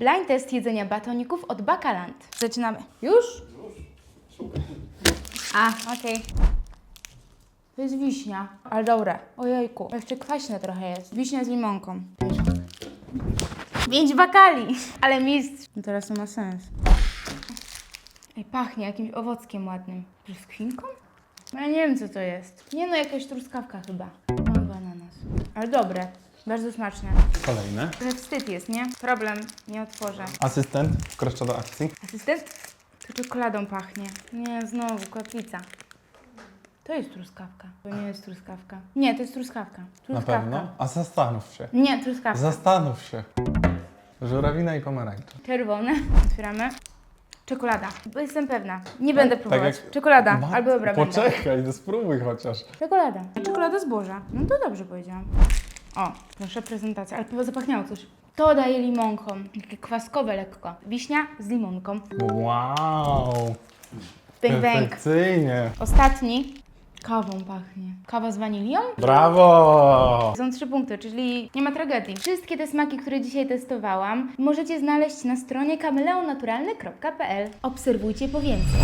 Blind test jedzenia batoników od Bakaland. Zaczynamy. Już? A, okej. To jest wiśnia, ale dobre. Ojejku, jeszcze kwaśne trochę jest. Wiśnia z limonką. Pięć bakali, ale mistrz. No teraz to ma sens. Ej, pachnie jakimś owockiem ładnym. Brzoskwinką? No ja nie wiem co to jest. Nie no, jakaś truskawka chyba. Mam ananas. Ale dobre. Bardzo smaczne. Kolejne. Trochę wstyd jest, nie? Problem, nie otworzę. Asystent wkracza do akcji. Asystent? To czekoladą pachnie. Nie, znowu, kotwica. To jest truskawka. To nie jest truskawka. Nie, to jest truskawka. Na truskawka. pewno. A zastanów się. Nie, truskawka. Zastanów się. Żurawina i pomarańcza. Czerwone. Otwieramy. Czekolada. Bo jestem pewna. Nie będę tak próbować. jak- Czekolada. Albo dobra, będę. Poczekaj, no spróbuj chociaż. Czekolada. Czekolada zboża. No to dobrze powiedziałam. O, proszę prezentacja. Ale chyba zapachniało coś. To daje limonką. Takie kwaskowe lekko. Wiśnia z limonką. Wow. Bang bang. Perfekcyjnie. Ostatni. Kawą pachnie. Kawa z wanilią? Brawo! Są trzy punkty, czyli nie ma tragedii. Wszystkie te smaki, które dzisiaj testowałam, możecie znaleźć na stronie kameleonaturalny.pl. Obserwujcie po więcej.